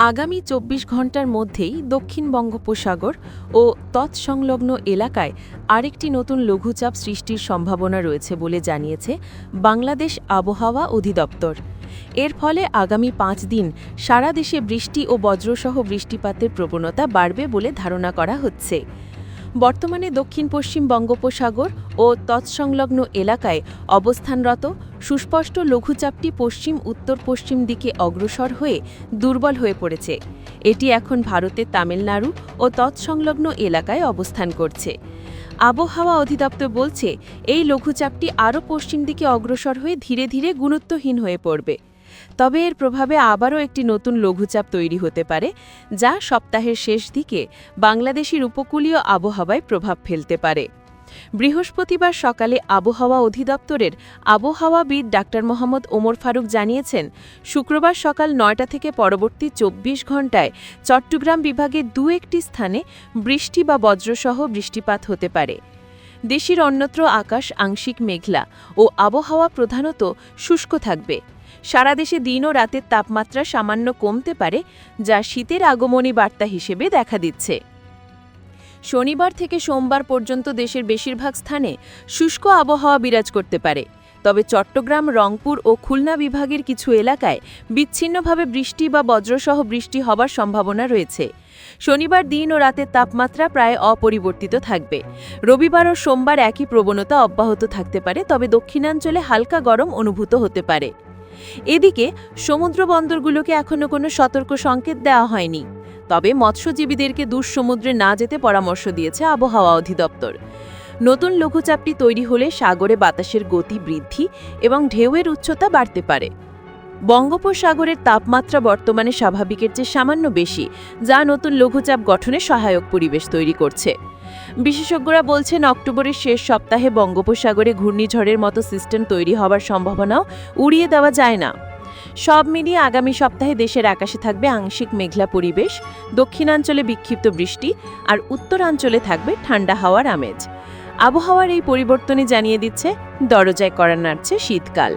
আগামী চব্বিশ ঘণ্টার মধ্যেই দক্ষিণ বঙ্গোপসাগর ও তৎসংলগ্ন এলাকায় আরেকটি নতুন লঘুচাপ সৃষ্টির সম্ভাবনা রয়েছে বলে জানিয়েছে বাংলাদেশ আবহাওয়া অধিদপ্তর। এর ফলে আগামী পাঁচ দিন সারা দেশে বৃষ্টি ও বজ্রসহ বৃষ্টিপাতের প্রবণতা বাড়বে বলে ধারণা করা হচ্ছে। বর্তমানে দক্ষিণ পশ্চিম বঙ্গোপসাগর ও তৎসংলগ্ন এলাকায় অবস্থানরত সুস্পষ্ট লঘুচাপটি পশ্চিম, উত্তর পশ্চিম দিকে অগ্রসর হয়ে দুর্বল হয়ে পড়েছে। এটি এখন ভারতের তামিলনাড়ু ও তৎসংলগ্ন এলাকায় অবস্থান করছে। আবহাওয়া অধিদপ্তর বলছে, এই লঘুচাপটি আরও পশ্চিম দিকে অগ্রসর হয়ে ধীরে ধীরে গুরুত্বহীন হয়ে পড়বে। তবে এর প্রভাবে আবারও একটি নতুন লঘুচাপ তৈরি হতে পারে, যা সপ্তাহের শেষ দিকে বাংলাদেশের উপকূলীয় আবহাওয়ায় প্রভাব ফেলতে পারে। বৃহস্পতিবার সকালে আবহাওয়া অধিদপ্তরের আবহাওয়াবিদ ডাক্তার মোহাম্মদ ওমর ফারুক জানিয়েছেন, শুক্রবার সকাল নয়টা থেকে পরবর্তী চব্বিশ ঘন্টায় চট্টগ্রাম বিভাগে দু একটি স্থানে বৃষ্টি বা বজ্রসহ বৃষ্টিপাত হতে পারে। দেশের অন্যত্র আকাশ আংশিক মেঘলা ও আবহাওয়া প্রধানত শুষ্ক থাকবে। সারা দেশে দিন ও রাতের তাপমাত্রা সামান্য কমতে পারে, যা শীতের আগমনী বার্তা হিসেবে দেখা দিচ্ছে। শনিবার থেকে সোমবার পর্যন্ত দেশের বেশিরভাগ স্থানে শুষ্ক আবহাওয়া বিরাজ করতে পারে। তবে চট্টগ্রাম, রংপুর ও খুলনা বিভাগের কিছু এলাকায় বিচ্ছিন্নভাবে বৃষ্টি বা বজ্রসহ বৃষ্টি হবার সম্ভাবনা রয়েছে। শনিবার দিন ও রাতের তাপমাত্রা প্রায় অপরিবর্তিত থাকবে। রবিবার ও সোমবার একই প্রবণতা অব্যাহত থাকতে পারে, তবে দক্ষিণাঞ্চলে হালকা গরম অনুভূত হতে পারে। এদিকে সমুদ্র বন্দরগুলোকে এখনও কোনো সতর্ক সংকেত দেওয়া হয়নি। তবে মৎস্যজীবীদেরকে দূর সমুদ্রে না যেতে পরামর্শ দিয়েছে আবহাওয়া অধিদপ্তর। নতুন লঘুচাপটি তৈরি হলে সাগরে বাতাসের গতি বৃদ্ধি এবং ঢেউয়ের উচ্চতা বাড়তে পারে। বঙ্গোপসাগরের তাপমাত্রা বর্তমানে স্বাভাবিকের চেয়ে সামান্য বেশি, যা নতুন লঘুচাপ গঠনে সহায়ক পরিবেশ তৈরি করছে। বিশেষজ্ঞরা বলছেন, অক্টোবরের শেষ সপ্তাহে বঙ্গোপসাগরে ঘূর্ণিঝড়ের মতো সিস্টেম তৈরি হওয়ার সম্ভাবনাও উড়িয়ে দেওয়া যায় না। সব মিলিয়ে আগামী সপ্তাহে দেশের আকাশে থাকবে আংশিক মেঘলা পরিবেশ, দক্ষিণাঞ্চলে বিক্ষিপ্ত বৃষ্টি আর উত্তরাঞ্চলে থাকবে ঠান্ডা হাওয়ার আমেজ। আবহাওয়ার এই পরিবর্তনে জানিয়ে দিচ্ছে দরজায় করা নাড়ছে শীতকাল।